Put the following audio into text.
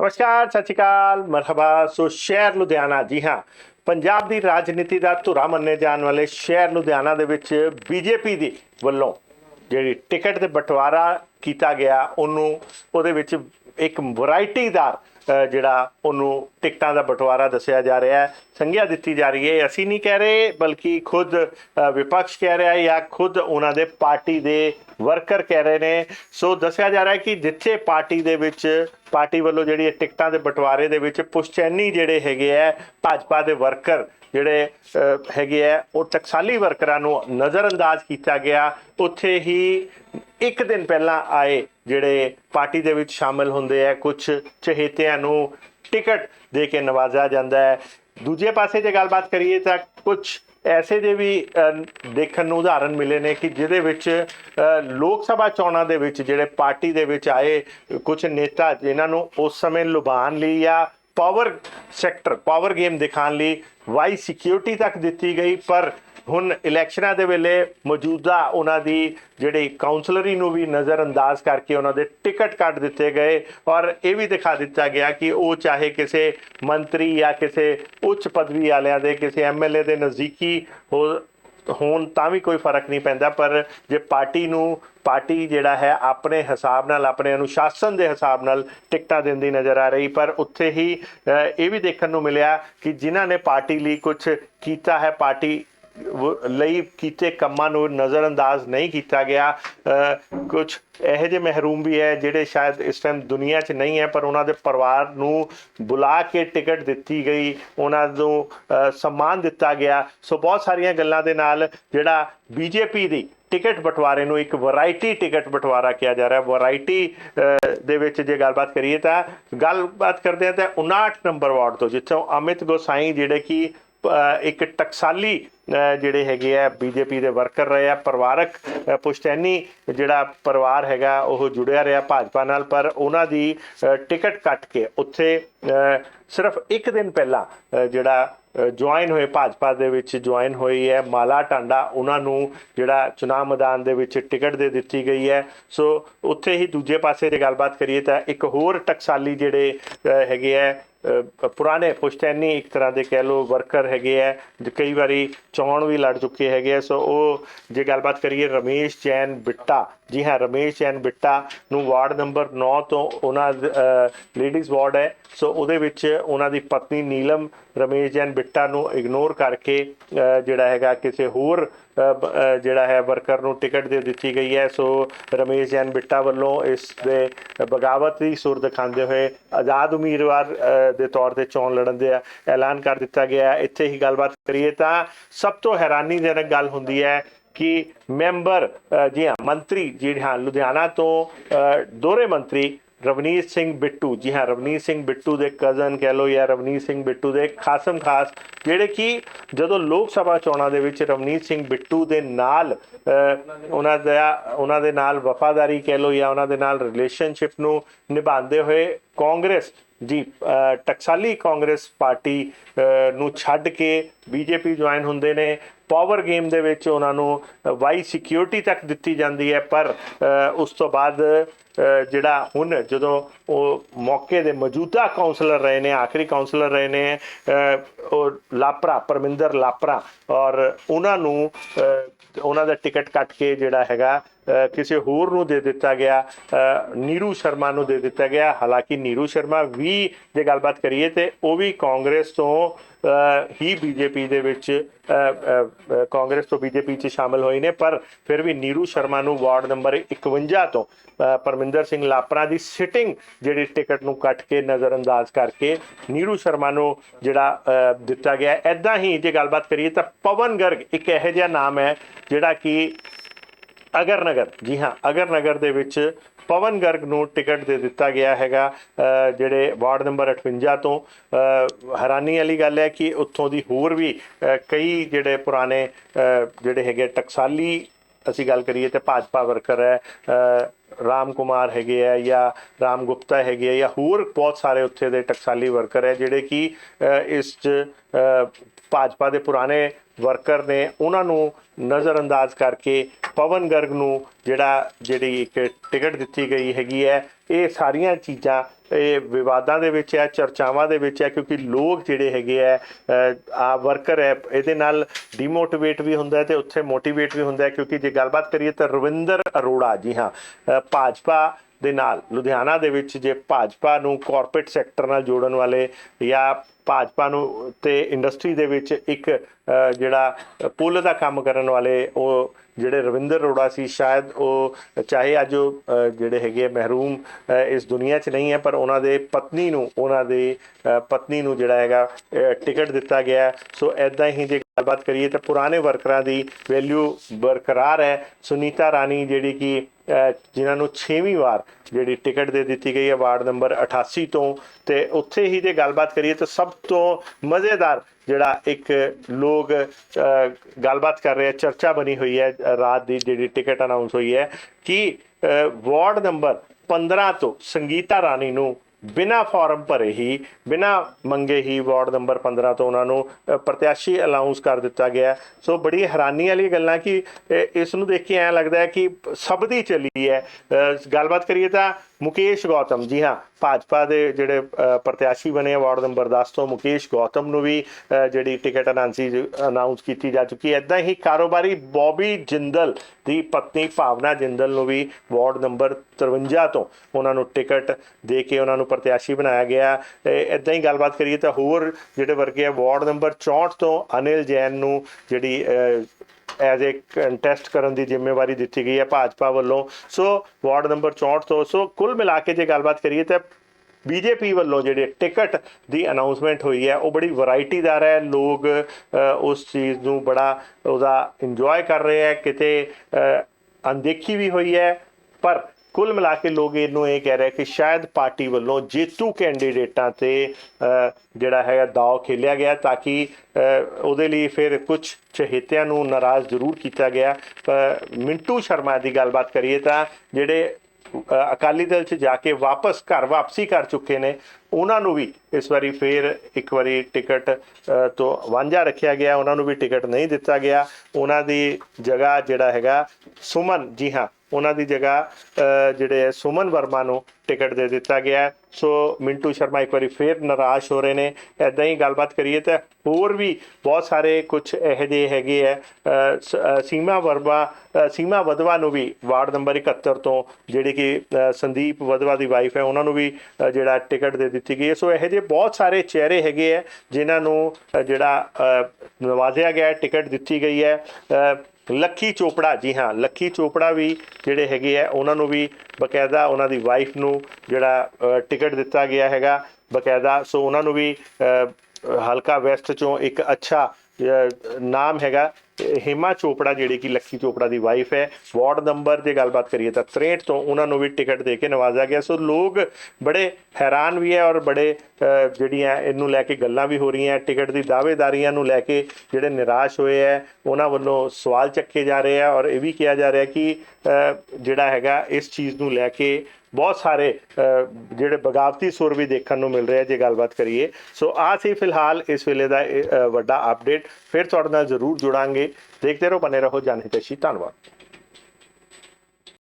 ਨਮਸਕਾਰ ਸਤਿ ਸ਼੍ਰੀ ਅਕਾਲ ਮਰਹਬਾ ਸੋ ਸ਼ਹਿਰ ਲੁਧਿਆਣਾ ਜੀ ਹਾਂ। ਪੰਜਾਬ ਦੀ ਰਾਜਨੀਤੀ ਦਾ ਧੁਰਾ ਮੰਨੇ ਜਾਣ ਵਾਲੇ ਸ਼ਹਿਰ ਲੁਧਿਆਣਾ ਦੇ ਵਿੱਚ ਬੀਜੇਪੀ ਦੀ ਵੱਲੋਂ ਜਿਹੜੀ ਟਿਕਟ ਦੇ ਬਟਵਾਰਾ ਕੀਤਾ ਗਿਆ ਉਹਨੂੰ ਉਹਦੇ ਵਿੱਚ ਇੱਕ ਵੈਰਾਈਟੀਦਾਰ ਅ, ਜਿਹੜਾ ਉਹਨੂੰ ਟਿਕਟਾਂ ਦਾ ਬਟਵਾਰਾ ਦੱਸਿਆ ਜਾ ਰਿਹਾ ਹੈ, ਸੰਗਿਆ ਦਿੱਤੀ ਜਾ ਰਹੀ ਹੈ। ਅਸੀਂ ਨਹੀਂ ਕਹਿ ਰਹੇ, ਬਲਕਿ ਖੁਦ ਵਿਪਕਸ਼ ਕਹਿ ਰਿਹਾ ਹੈ ਜਾਂ ਖੁਦ ਉਹਨਾਂ ਦੇ ਪਾਰਟੀ ਦੇ ਵਰਕਰ ਕਹਿ ਰਹੇ ਨੇ। ਸੋ ਦੱਸਿਆ ਜਾ ਰਿਹਾ ਹੈ ਕਿ ਜਿੱਥੇ ਪਾਰਟੀ ਦੇ ਵਿੱਚ, ਪਾਰਟੀ ਵੱਲੋਂ ਜਿਹੜੀ ਇਹ ਟਿਕਟਾਂ ਦੇ ਬਟਵਾਰੇ ਦੇ ਵਿੱਚ ਪੁਸ਼ਚੈਨੀ ਜਿਹੜੇ ਹੈਗੇ ਆ ਭਾਜਪਾ ਦੇ ਵਰਕਰ ਜਿਹੜੇ ਹੈਗੇ ਆ, ਉਹ ਟਕਸਾਲੀ ਵਰਕਰਾਂ ਨੂੰ ਨਜ਼ਰਅੰਦਾਜ਼ ਕੀਤਾ ਗਿਆ। ਉੱਥੇ ਹੀ ਇੱਕ ਦਿਨ ਪਹਿਲਾਂ ਆਏ ਜਿਹੜੇ ਪਾਰਟੀ ਦੇ ਵਿੱਚ ਸ਼ਾਮਲ ਹੁੰਦੇ ਆ ਕੁਝ ਚਹੇਤਿਆਂ ਨੂੰ ਟਿਕਟ ਦੇ ਕੇ ਨਵਾਜ਼ਿਆ ਜਾਂਦਾ ਹੈ। ਦੂਜੇ ਪਾਸੇ ਜੇ ਗੱਲਬਾਤ ਕਰੀਏ ਤਾਂ ਕੁਝ ਐਸੇ ਦੇ ਵੀ ਦੇਖਣ ਨੂੰ ਉਦਾਹਰਨ ਮਿਲੇ ਨੇ ਕਿ ਜਿਹਦੇ ਵਿੱਚ ਲੋਕ ਸਭਾ ਚੋਣਾਂ ਦੇ ਵਿੱਚ ਜਿਹੜੇ ਪਾਰਟੀ ਦੇ ਵਿੱਚ ਆਏ ਕੁਝ ਨੇਤਾ, ਜਿਨ੍ਹਾਂ ਨੂੰ ਉਸ ਸਮੇਂ ਲੁਭਾਉਣ ਲਈ ਜਾਂ ਪਾਵਰ ਸੈਕਟਰ ਪਾਵਰ ਗੇਮ ਦਿਖਾਉਣ ਲਈ ਵਾਈ ਸਿਕਿਉਰਿਟੀ ਤੱਕ ਦਿੱਤੀ ਗਈ, ਪਰ ਹੁਣ ਇਲੈਕਸ਼ਨਾਂ ਦੇ ਵੇਲੇ ਮੌਜੂਦਾ ਉਹਨਾਂ ਦੀ ਜਿਹੜੀ ਕਾਉਂਸਲਰੀ ਨੂੰ ਵੀ ਨਜ਼ਰਅੰਦਾਜ਼ ਕਰਕੇ ਉਹਨਾਂ ਦੇ ਟਿਕਟ ਕੱਟ ਦਿੱਤੇ ਗਏ ਔਰ ਇਹ ਵੀ ਦਿਖਾ ਦਿੱਤਾ ਗਿਆ ਕਿ ਉਹ ਚਾਹੇ ਕਿਸੇ ਮੰਤਰੀ ਜਾਂ ਕਿਸੇ ਉੱਚ ਪਦਵੀ ਵਾਲਿਆਂ ਦੇ, ਕਿਸੇ ਐਮਐਲਏ ਦੇ ਨਜ਼ਦੀਕੀ ਹੋ ਹੋਣ ਤਾਂ ਵੀ ਕੋਈ ਫ਼ਰਕ ਨਹੀਂ ਪੈਂਦਾ ਪਰ ਜੇ ਪਾਰਟੀ ਨੂੰ ਪਾਰਟੀ ਜਿਹੜਾ ਹੈ ਆਪਣੇ ਹਿਸਾਬ ਨਾਲ ਆਪਣੇ ਅਨੁਸ਼ਾਸਨ ਦੇ ਹਿਸਾਬ ਨਾਲ ਟਿਕਟਾਂ ਦਿੰਦੀ ਨਜ਼ਰ ਆ ਰਹੀ ਪਰ ਉੱਥੇ ਹੀ ਅ, ਇਹ ਵੀ ਦੇਖਣ ਨੂੰ ਮਿਲਿਆ ਕਿ ਜਿਨ੍ਹਾਂ ਨੇ ਪਾਰਟੀ ਲਈ ਕੁਝ ਕੀਤਾ ਹੈ ਪਾਰਟੀ ਲਈ ਕੀਤੇ ਕੰਮਾਂ ਨੂੰ ਨਜ਼ਰਅੰਦਾਜ਼ ਨਹੀਂ ਕੀਤਾ ਗਿਆ। ਕੁਝ ਇਹੋ ਜਿਹੇ ਮਹਿਰੂਮ ਵੀ ਹੈ ਜਿਹੜੇ ਸ਼ਾਇਦ ਇਸ ਟਾਈਮ ਦੁਨੀਆ 'ਚ ਨਹੀਂ ਹੈ, ਪਰ ਉਹਨਾਂ ਦੇ ਪਰਿਵਾਰ ਨੂੰ ਬੁਲਾ ਕੇ ਟਿਕਟ ਦਿੱਤੀ ਗਈ। ਉਹਨਾਂ ਨੂੰ ਸਨਮਾਨ ਦਿੱਤਾ ਗਿਆ। ਸੋ ਬਹੁਤ ਸਾਰੀਆਂ ਗੱਲਾਂ ਦੇ ਨਾਲ ਜਿਹੜਾ ਬੀਜੇਪੀ ਦੀ ਟਿਕਟ ਬਟਵਾਰੇ ਨੂੰ ਇੱਕ ਵੈਰਾਈਟੀ ਟਿਕਟ ਬਟਵਾਰਾ ਕਿਹਾ ਜਾ ਰਿਹਾ। ਵੈਰਾਈਟੀ ਦੇ ਵਿੱਚ ਜੇ ਗੱਲਬਾਤ ਕਰੀਏ ਤਾਂ, ਗੱਲਬਾਤ ਕਰਦੇ ਹਾਂ ਤਾਂ 59 ਨੰਬਰ ਵਾਰਡ ਤੋਂ, ਜਿੱਥੋਂ ਅਮਿਤ ਗੋਸਾਈ, ਜਿਹੜੇ ਕਿ ਇੱਕ ਟਕਸਾਲੀ ਜਿਹੜੇ ਹੈਗੇ ਆ ਬੀਜੇਪੀ ਦੇ ਵਰਕਰ ਰਹੇ ਆ, ਪਰਿਵਾਰਕ ਪੁਸ਼ਤੈਨੀ ਜਿਹੜਾ ਪਰਿਵਾਰ ਹੈਗਾ, ਉਹ ਜੁੜਿਆ ਰਿਹਾ ਭਾਜਪਾ ਨਾਲ, ਪਰ ਉਹਨਾਂ ਦੀ ਟਿਕਟ ਕੱਟ ਕੇ ਉੱਥੇ ਸਿਰਫ ਇੱਕ ਦਿਨ ਪਹਿਲਾਂ ਜਿਹੜਾ ਜੁਆਇਨ ਹੋਏ ਭਾਜਪਾ ਦੇ ਵਿੱਚ ਜੁਆਇਨ ਹੋਈ ਹੈ, ਮਾਲਾ ਟਾਂਡਾ, ਉਹਨਾਂ ਨੂੰ ਜਿਹੜਾ ਚੁਣਾਵ ਮੈਦਾਨ ਦੇ ਵਿੱਚ ਟਿਕਟ ਦੇ ਦਿੱਤੀ ਗਈ ਹੈ। ਸੋ ਉੱਥੇ ਹੀ ਦੂਜੇ ਪਾਸੇ ਜੇ ਗੱਲਬਾਤ ਕਰੀਏ ਤਾਂ ਇੱਕ ਹੋਰ ਟਕਸਾਲੀ ਜਿਹੜੇ ਹੈਗੇ ਆ ਪੁਰਾਣੇ ਪੁਸ਼ਤੈਨੀ ਇੱਕ ਤਰ੍ਹਾਂ ਦੇ ਕਹਿ ਲੋ ਵਰਕਰ ਹੈਗੇ ਆ ਕਈ ਵਾਰੀ ਚੋਣ ਵੀ ਲੜ ਚੁੱਕੇ ਹੈਗੇ ਆ। ਸੋ ਉਹ ਜੇ ਗੱਲਬਾਤ ਕਰੀਏ, ਰਮੇਸ਼ ਚੈਨ ਬਿੱਟਾ ਜੀ ਹਾਂ, ਰਮੇਸ਼ ਜੈਨ ਬਿੱਟਾ ਨੂੰ ਵਾਰਡ ਨੰਬਰ 9 ਤੋਂ ਉਹਨਾਂ ਲੇਡੀਜ਼ ਵਾਰਡ ਹੈ। ਸੋ ਉਹਦੇ ਵਿੱਚ ਉਹਨਾਂ ਦੀ ਪਤਨੀ ਨੀਲਮ, ਰਮੇਸ਼ ਜੈਨ ਬਿੱਟਾ ਨੂੰ ਇਗਨੋਰ ਕਰਕੇ ਜਿਹੜਾ ਹੈਗਾ ਕਿਸੇ ਹੋਰ ਜਿਹੜਾ ਹੈ ਵਰਕਰ ਨੂੰ ਟਿਕਟ ਦੇ ਦਿੱਤੀ ਗਈ ਹੈ। ਸੋ ਰਮੇਸ਼ ਜੈਨ ਬਿੱਟਾ ਵੱਲੋਂ ਇਸ ਦੇ ਬਗਾਵਤ ਦੀ ਸੁਰ ਦਿਖਾਉਂਦੇ ਹੋਏ ਆਜ਼ਾਦ ਉਮੀਦਵਾਰ ਦੇ ਤੌਰ ਤੇ ਚੋਣ ਲੜਨ ਦੇ ਐਲਾਨ ਕਰ ਦਿੱਤਾ ਗਿਆ ਇੱਥੇ ਹੀ ਗੱਲਬਾਤ ਕਰੀਏ ਤਾਂ ਸਭ ਤੋਂ ਹੈਰਾਨੀਜਨਕ ਗੱਲ ਹੁੰਦੀ ਹੈ ਕਿ ਮੈਂਬਰ ਅ, ਜੀ ਹਾਂ ਮੰਤਰੀ ਜੀ ਹਾਂ ਲੁਧਿਆਣਾ ਤੋਂ ਅ, ਦੋਹਰੇ ਮੰਤਰੀ ਰਵਨੀਤ ਸਿੰਘ ਬਿੱਟੂ ਜੀ ਹਾਂ ਰਵਨੀਤ ਸਿੰਘ ਬਿੱਟੂ ਦੇ ਕਜ਼ਨ ਕਹਿ ਲੋ ਜਾਂ ਰਵਨੀਤ ਸਿੰਘ ਬਿੱਟੂ ਦੇ ਖਾਸਮ ਖਾਸ ਜਿਹੜੇ ਕਿ ਜਦੋਂ ਲੋਕ ਸਭਾ ਚੋਣਾਂ ਦੇ ਵਿੱਚ ਰਵਨੀਤ ਸਿੰਘ ਬਿੱਟੂ ਦੇ ਨਾਲ ਉਹਨਾਂ ਦਾ ਉਹਨਾਂ ਦੇ ਨਾਲ ਵਫਾਦਾਰੀ ਕਹਿ ਲੋ ਜਾਂ ਉਹਨਾਂ ਦੇ ਨਾਲ ਰਿਲੇਸ਼ਨਸ਼ਿਪ ਨੂੰ ਨਿਭਾਉਂਦੇ ਹੋਏ ਕਾਂਗਰਸ ਜੀ ਟਕਸਾਲੀ ਕਾਂਗਰਸ ਪਾਰਟੀ ਨੂੰ ਛੱਡ ਕੇ ਬੀਜੇਪੀ ਜੁਆਇਨ ਹੁੰਦੇ ਨੇ ਪਾਵਰ ਗੇਮ ਦੇ ਵਿੱਚ ਉਹਨਾਂ ਨੂੰ ਵਾਈ ਸਿਕਿਉਰਿਟੀ ਤੱਕ ਦਿੱਤੀ ਜਾਂਦੀ ਹੈ, ਪਰ ਉਸ ਤੋਂ ਬਾਅਦ ਜਿਹੜਾ ਹੁਣ ਜਦੋਂ ਉਹ ਮੌਕੇ ਦੇ ਮੌਜੂਦਾ ਕਾਉਂਸਲਰ ਰਹੇ ਨੇ, ਆਖਰੀ ਕਾਉਂਸਲਰ ਰਹੇ ਨੇ ਉਹ ਲਾਪਰਾ, ਪਰਮਿੰਦਰ ਲਾਪਰਾ ਔਰ ਉਹਨਾਂ ਨੂੰ ਉਹਨਾਂ ਦਾ ਟਿਕਟ ਕੱਟ ਕੇ ਜਿਹੜਾ ਹੈਗਾ ਕਿਸੇ ਹੋਰ ਨੂੰ ਦੇ ਦਿੱਤਾ ਗਿਆ ਨੀਰੂ ਸ਼ਰਮਾ ਨੂੰ ਦੇ ਦਿੱਤਾ ਗਿਆ। ਹਾਲਾਂਕਿ ਨੀਰੂ ਸ਼ਰਮਾ ਵੀ ਜੇ ਗੱਲਬਾਤ ਕਰੀਏ ਤੇ ਉਹ ਵੀ ਕਾਂਗਰਸ ਤੋਂ ਅ, ਹੀ ਬੀਜੇਪੀ ਦੇ ਵਿੱਚ ਅ, ਅ, ਅ, ਕਾਂਗਰਸ ਤੋਂ ਬੀਜੇਪੀ 'ਚ ਸ਼ਾਮਲ ਹੋਏ ਨੇ ਪਰ ਫਿਰ ਵੀ ਨੀਰੂ ਸ਼ਰਮਾ ਨੂੰ ਵਾਰਡ ਨੰਬਰ 51 ਤੋਂ ਪਰਮਿੰਦਰ ਸਿੰਘ ਲਾਪਰਾ ਦੀ ਸਿਟਿੰਗ ਜਿਹੜੀ ਟਿਕਟ ਨੂੰ ਕੱਟ ਕੇ ਨਜ਼ਰਅੰਦਾਜ਼ ਕਰਕੇ ਨੀਰੂ ਸ਼ਰਮਾ ਨੂੰ ਜਿਹੜਾ ਦਿੱਤਾ ਗਿਆ। ਐਦਾਂ ਹੀ ਜੇ ਗੱਲਬਾਤ ਕਰੀਏ ਤਾਂ ਪਵਨ ਗਰਗ ਇੱਕ ਇਹੋ ਜਿਹਾ ਨਾਮ ਹੈ ਜਿਹੜਾ ਕਿ ਅਗਰ ਨਗਰ ਜੀ ਹਾਂ ਅਗਰ ਨਗਰ ਦੇ ਵਿੱਚ ਪਵਨ ਗਰਗ ਨੂੰ ਟਿਕਟ ਦੇ ਦਿੱਤਾ ਗਿਆ ਹੈਗਾ ਜਿਹੜੇ ਵਾਰਡ ਨੰਬਰ 58 ਤੋਂ। ਹੈਰਾਨੀ ਵਾਲੀ ਗੱਲ ਹੈ ਕਿ ਉੱਥੋਂ ਦੀ ਹੋਰ ਵੀ ਕਈ ਜਿਹੜੇ ਪੁਰਾਣੇ ਜਿਹੜੇ ਹੈਗੇ ਟਕਸਾਲੀ ਅਸੀਂ ਗੱਲ ਕਰੀਏ ਤੇ ਭਾਜਪਾ ਵਰਕਰ ਹੈ ਰਾਮ ਕੁਮਾਰ ਹੈਗੇ ਆ ਜਾਂ ਰਾਮ ਗੁਪਤਾ ਹੈਗੇ ਆ ਜਾਂ ਹੋਰ ਬਹੁਤ ਸਾਰੇ ਉੱਥੇ ਦੇ ਟਕਸਾਲੀ ਵਰਕਰ ਹੈ, ਜਿਹੜੇ ਕਿ ਇਸ 'ਚ ਭਾਜਪਾ ਦੇ ਪੁਰਾਣੇ ਵਰਕਰ ਨੇ ਉਹਨਾਂ ਨੂੰ ਨਜ਼ਰਅੰਦਾਜ਼ ਕਰਕੇ ਪਵਨ ਗਰਗ ਨੂੰ ਜਿਹੜਾ, ਜਿਹੜੀ ਇੱਕ ਟਿਕਟ ਦਿੱਤੀ ਗਈ ਹੈਗੀ ਹੈ, ਇਹ ਸਾਰੀਆਂ ਚੀਜ਼ਾਂ, ਇਹ ਵਿਵਾਦਾਂ ਦੇ ਵਿੱਚ ਹੈ, ਚਰਚਾਵਾਂ ਦੇ ਵਿੱਚ ਹੈ, ਕਿਉਂਕਿ ਲੋਕ ਜਿਹੜੇ ਹੈਗੇ ਆ ਆ ਵਰਕਰ ਹੈ, ਇਹਦੇ ਨਾਲ ਡੀਮੋਟੀਵੇਟ ਵੀ ਹੁੰਦਾ ਹੈ ਤੇ ਉੱਥੇ ਮੋਟੀਵੇਟ ਵੀ ਹੁੰਦਾ ਕਿਉਂਕਿ ਜੇ ਗੱਲਬਾਤ ਕਰੀਏ ਤਾਂ ਰਵਿੰਦਰ ਅਰੋੜਾ ਜੀ, ਹਾਂ ਭਾਜਪਾ ਦੇ ਨਾਲ, ਲੁਧਿਆਣਾ ਦੇ ਵਿੱਚ ਜੇ ਭਾਜਪਾ ਨੂੰ ਕਾਰਪੋਰੇਟ ਸੈਕਟਰ ਨਾਲ ਜੋੜਨ ਵਾਲੇ ਜਾਂ ਭਾਜਪਾ ਨੂੰ ਤੇ ਇੰਡਸਟਰੀ ਦੇ ਵਿੱਚ ਇੱਕ ਜਿਹੜਾ ਪੁੱਲ ਦਾ ਕੰਮ ਕਰਨ ਵਾਲੇ ਉਹ ਜਿਹੜੇ ਰਵਿੰਦਰ ਅਰੋੜਾ ਸੀ, ਸ਼ਾਇਦ ਉਹ ਚਾਹੇ ਅੱਜ ਉਹ ਜਿਹੜੇ ਹੈਗੇ ਮਹਿਰੂਮ ਇਸ ਦੁਨੀਆ 'ਚ ਨਹੀਂ ਹੈ, ਪਰ ਉਹਨਾਂ ਦੇ ਪਤਨੀ ਨੂੰ, ਉਹਨਾਂ ਦੇ ਪਤਨੀ ਨੂੰ ਜਿਹੜਾ ਹੈਗਾ ਟਿਕਟ ਦਿੱਤਾ ਗਿਆ। ਸੋ ਐਦਾਂ ਹੀ ਜੇ ਗੱਲਬਾਤ ਕਰੀਏ ਤਾਂ ਪੁਰਾਣੇ ਵਰਕਰਾਂ ਦੀ ਵੈਲਿਊ ਬਰਕਰਾਰ ਹੈ। ਸੁਨੀਤਾ ਰਾਣੀ ਜਿਹੜੀ ਕਿ ਜਿਨ੍ਹਾਂ ਨੂੰ 6ਵੀਂ ਵਾਰ ਜਿਹੜੀ ਟਿਕਟ ਦੇ ਦਿੱਤੀ ਗਈ ਹੈ ਵਾਰਡ ਨੰਬਰ 88 ਤੋਂ। ਤੇ ਉੱਥੇ ਹੀ ਜੇ ਗੱਲਬਾਤ ਕਰੀਏ ਤਾਂ ਸਭ ਤੋਂ ਮਜ਼ੇਦਾਰ ਜਿਹੜਾ ਇੱਕ ਲੋਕ ਅ, ਗੱਲਬਾਤ ਕਰ ਰਹੇ ਆ ਚਰਚਾ ਬਣੀ ਹੋਈ ਹੈ ਰਾਤ ਦੀ ਜਿਹੜੀ ਟਿਕਟ ਅਨਾਉਂਸ ਹੋਈ ਹੈ ਕਿ ਵਾਰਡ ਨੰਬਰ 15 ਤੋਂ ਸੰਗੀਤਾ ਰਾਣੀ ਨੂੰ ਬਿਨਾ ਫਾਰਮ ਭਰੇ ਹੀ, ਬਿਨਾ ਮੰਗੇ ਹੀ ਵਾਰਡ ਨੰਬਰ 15 ਤੋਂ ਉਹਨਾਂ ਨੂੰ ਪ੍ਰਤਿਆਸ਼ੀ ਅਲਾਉਂਸ ਕਰ ਦਿੱਤਾ ਗਿਆ ਸੋ ਬੜੀ ਹੈਰਾਨੀ ਵਾਲੀ ਗੱਲਾਂ ਕਿ ਇਸ ਨੂੰ ਦੇਖ ਕੇ ਐਂ ਲੱਗਦਾ ਹੈ ਕਿ ਸਭ ਦੀ ਚਲੀ ਹੈ। ਗੱਲਬਾਤ ਕਰੀਏ ਤਾਂ ਮੁਕੇਸ਼ ਗੌਤਮ, ਜੀ ਹਾਂ, ਭਾਜਪਾ ਦੇ ਜਿਹੜੇ ਪ੍ਰਤਿਆਸ਼ੀ ਬਣੇ ਆ ਵਾਰਡ ਨੰਬਰ 10 ਤੋਂ ਮੁਕੇਸ਼ ਗੌਤਮ ਨੂੰ ਵੀ ਜਿਹੜੀ ਟਿਕਟ ਅਨਾਉਂਸੀ ਅਨਾਉਂਸ ਕੀਤੀ ਜਾ ਚੁੱਕੀ ਹੈ। ਇਦਾਂ ਹੀ ਕਾਰੋਬਾਰੀ ਬੌਬੀ ਜਿੰਦਲ ਦੀ ਪਤਨੀ ਭਾਵਨਾ ਜਿੰਦਲ ਨੂੰ ਵੀ ਵਾਰਡ ਨੰਬਰ 53 ਤੋਂ ਉਹਨਾਂ ਨੂੰ ਟਿਕਟ ਦੇ ਕੇ ਉਹਨਾਂ ਨੂੰ ਪ੍ਰਤਿਆਸ਼ੀ ਬਣਾਇਆ ਗਿਆ ਇਦਾਂ ਹੀ ਗੱਲਬਾਤ ਕਰੀਏ ਤਾਂ ਹੋਰ ਜਿਹੜੇ ਵਰਗੇ ਆ, ਵਾਰਡ ਨੰਬਰ 64 ਤੋਂ ਅਨਿਲ ਜੈਨ ਨੂੰ ਜਿਹੜੀ ਐਜ਼ ਅ ਕੰਟੈਸਟ ਕਰਨ ਦੀ ਜ਼ਿੰਮੇਵਾਰੀ ਦਿੱਤੀ ਗਈ ਹੈ ਭਾਜਪਾ ਵੱਲੋਂ। ਸੋ ਵਾਰਡ ਨੰਬਰ 64 ਤੋਂ ਸੋ ਕੁੱਲ ਮਿਲਾ ਕੇ ਜੇ ਗੱਲਬਾਤ ਕਰੀਏ ਤਾਂ ਬੀਜੇਪੀ ਵੱਲੋਂ ਜਿਹੜੀ ਟਿਕਟ ਦੀ ਅਨਾਉਂਸਮੈਂਟ ਹੋਈ ਹੈ ਉਹ ਬੜੀ ਵੈਰਾਈਟੀਦਾਰ ਹੈ ਲੋਕ ਉਸ ਚੀਜ਼ ਨੂੰ ਬੜਾ ਉਹਦਾ ਇੰਜੋਏ ਕਰ ਰਹੇ ਹੈ ਕਿਤੇ ਅ, ਅਣਦੇਖੀ ਵੀ ਹੋਈ ਹੈ ਪਰ ਕੁੱਲ ਮਿਲਾ ਕੇ ਲੋਕ ਇਹਨੂੰ ਇਹ ਕਹਿ ਰਹੇ ਕਿ ਸ਼ਾਇਦ ਪਾਰਟੀ ਵੱਲੋਂ ਜੇਤੂ ਕੈਂਡੀਡੇਟਾਂ ਤੇ ਜਿਹੜਾ ਹੈਗਾ ਦਾਅ ਖੇਲਿਆ ਗਿਆ ਤਾਂ ਕਿ ਉਹਦੇ ਲਈ ਫਿਰ ਕੁਝ ਚਹੇਤਿਆਂ ਨੂੰ ਨਾਰਾਜ਼ ਜ਼ਰੂਰ ਕੀਤਾ ਗਿਆ। ਮਿੰਟੂ ਸ਼ਰਮਾ ਦੀ ਗੱਲਬਾਤ ਕਰੀਏ ਤਾਂ ਜਿਹੜੇ ਅਕਾਲੀ ਦਲ 'ਚ ਜਾ ਕੇ ਵਾਪਸ ਘਰ ਵਾਪਸੀ ਕਰ ਚੁੱਕੇ ਨੇ, ਉਹਨਾਂ ਨੂੰ ਵੀ ਇਸ ਵਾਰੀ ਫੇਰ ਇੱਕ ਵਾਰੀ ਟਿਕਟ ਤੋਂ ਵਾਂਝਾ ਰੱਖਿਆ ਗਿਆ। ਉਹਨਾਂ ਨੂੰ ਵੀ ਟਿਕਟ ਨਹੀਂ ਦਿੱਤਾ ਗਿਆ। ਉਹਨਾਂ ਦੀ ਜਗ੍ਹਾ ਜਿਹੜਾ ਹੈਗਾ ਸੁਮਨ ਜੀ ਹਾਂ ਉਹਨਾਂ ਦੀ ਜਗ੍ਹਾ ਜਿਹੜੇ ਹੈ ਸੁਮਨ ਵਰਮਾ ਨੂੰ ਟਿਕਟ ਦੇ ਦਿੱਤਾ ਗਿਆ ਸੋ ਮਿੰਟੂ ਸ਼ਰਮਾ ਇੱਕ ਵਾਰੀ ਫੇਰ ਨਿਰਾਸ਼ ਹੋ ਰਹੇ ਨੇ। ਐਦਾਂ ਹੀ ਗੱਲਬਾਤ ਕਰੀਏ ਤਾਂ ਹੋਰ ਵੀ ਬਹੁਤ ਸਾਰੇ ਕੁਝ ਇਹੋ ਜਿਹੇ ਹੈਗੇ ਹੈ। ਸੀਮਾ ਵਰਮਾ ਸੀਮਾ ਵਦਵਾ ਨੂੰ ਵੀ ਵਾਰਡ ਨੰਬਰ 71 ਤੋਂ ਜਿਹੜੀ ਕਿ ਸੰਦੀਪ ਵਦਵਾ ਦੀ ਵਾਈਫ ਹੈ ਉਹਨਾਂ ਨੂੰ ਵੀ ਜਿਹੜਾ ਟਿਕਟ ਦੇ ਦਿੱਤੀ ਗਈ ਹੈ। ਸੋ ਇਹੋ ਜਿਹੇ ਬਹੁਤ ਸਾਰੇ ਚਿਹਰੇ ਹੈਗੇ ਹੈ ਜਿਨ੍ਹਾਂ ਨੂੰ ਜਿਹੜਾ ਅ, ਨਵਾਜ਼ਿਆ ਗਿਆ ਟਿਕਟ ਦਿੱਤੀ ਗਈ ਹੈ। ਲੱਖੀ ਚੋਪੜਾ, ਜੀ ਹਾਂ, ਲੱਖੀ ਚੋਪੜਾ ਵੀ ਜਿਹੜੇ ਹੈਗੇ ਆ, ਉਹਨਾਂ ਨੂੰ ਵੀ ਬਕਾਇਦਾ ਉਹਨਾਂ ਦੀ ਵਾਈਫ ਨੂੰ ਜਿਹੜਾ ਟਿਕਟ ਦਿੱਤਾ ਗਿਆ ਹੈਗਾ ਬਕਾਇਦਾ। ਸੋ ਉਹਨਾਂ ਨੂੰ ਵੀ ਹਲਕਾ ਵੈਸਟ ਚੋਂ ਇੱਕ ਅੱਛਾ ਨਾਮ ਹੈਗਾ। ਹਿਮਾ ਚੋਪੜਾ ਜਿਹੜੇ ਕਿ ਲੱਖੀ ਚੋਪੜਾ ਦੀ ਵਾਈਫ ਹੈ, ਵਾਰਡ ਨੰਬਰ ਜੇ ਗੱਲਬਾਤ ਕਰੀਏ ਤਾਂ 63 ਤੋਂ ਉਹਨਾਂ ਨੂੰ ਵੀ ਟਿਕਟ ਦੇ ਕੇ ਨਵਾਜ਼ਿਆ ਗਿਆ। ਸੋ ਲੋਕ ਬੜੇ ਹੈਰਾਨ ਵੀ ਹੈ ਔਰ ਬੜੇ ਜਿਹੜੀਆਂ ਇਹਨੂੰ ਲੈ ਕੇ ਗੱਲਾਂ ਵੀ ਹੋ ਰਹੀਆਂ ਟਿਕਟ ਦੀ ਦਾਅਵੇਦਾਰੀਆਂ ਨੂੰ ਲੈ ਕੇ ਜਿਹੜੇ ਨਿਰਾਸ਼ ਹੋਏ ਹੈ, ਉਹਨਾਂ ਵੱਲੋਂ ਸਵਾਲ ਚੱਕੇ ਜਾ ਰਹੇ ਆ ਔਰ ਇਹ ਵੀ ਕਿਹਾ ਜਾ ਰਿਹਾ ਕਿ ਜਿਹੜਾ ਹੈਗਾ ਇਸ ਚੀਜ਼ ਨੂੰ ਲੈ ਕੇ ਬਹੁਤ ਸਾਰੇ ਅ, ਜਿਹੜੇ ਬਗਾਵਤੀ ਸੁਰ ਵੀ ਦੇਖਣ ਨੂੰ ਮਿਲ ਰਿਹਾ ਜੇ ਗੱਲਬਾਤ ਕਰੀਏ। ਸੋ ਆ ਸੀ ਫਿਲਹਾਲ ਇਸ ਵੇਲੇ ਦਾ ਇਹ, ਵੱਡਾ ਅਪਡੇਟ ਫਿਰ ਤੁਹਾਡੇ ਨਾਲ ਜ਼ਰੂਰ ਜੁੜਾਂਗੇ। ਦੇਖਦੇ ਰਹੋ ਬਨੇ ਰਹੋ ਜਨਹਿਤੈਸ਼ੀ ਧੰਨਵਾਦ।